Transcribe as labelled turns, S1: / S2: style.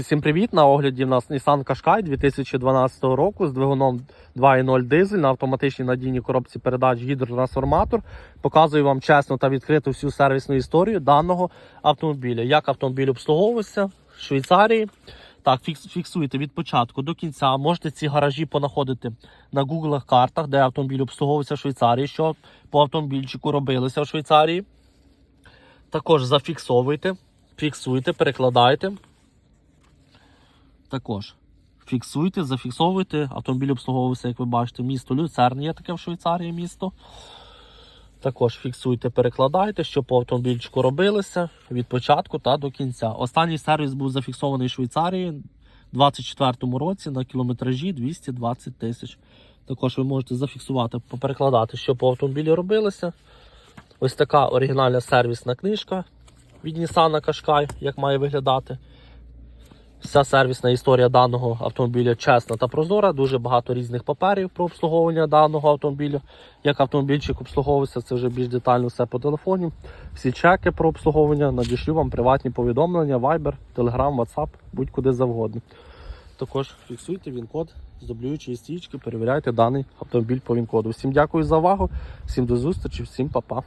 S1: Всім привіт! На огляді в нас Nissan Qashqai 2012 року з двигуном 2.0 дизель на автоматичній надійній коробці передач гідротрансформатор. Показую вам чесно та відкрито всю сервісну історію даного автомобіля. Як автомобіль обслуговувався в Швейцарії. Так, фікс, фіксуйте від початку до кінця. Можете ці гаражі понаходити на Google картах, де автомобіль обслуговувався в Швейцарії, що по автомобільчику робилося в Швейцарії. Також зафіксовуйте, фіксуйте, перекладайте. Також фіксуйте, зафіксовуйте. Автомобіль обслуговувався, як ви бачите, місто Люцерн є таке в Швейцарії місто. Також фіксуйте, перекладайте, що по автомобільчику робилося від початку та до кінця. Останній сервіс був зафіксований в Швейцарії у 2024 році на кілометражі 220 тисяч. Також ви можете зафіксувати, поперекладати, що по автомобілі робилося. Ось така оригінальна сервісна книжка від Nissan Qashqai, як має виглядати. Вся сервісна історія даного автомобіля чесна та прозора. Дуже багато різних паперів про обслуговування даного автомобіля. Як автомобільчик обслуговується, це вже більш детально все по телефоні. Всі чеки про обслуговування надішлю вам приватні повідомлення, Viber, Telegram, WhatsApp, будь-куди завгодно. Також фіксуйте він-код з дублюючої стічки, перевіряйте даний автомобіль по він-коду. Всім дякую за увагу, всім до зустрічі, всім па-па.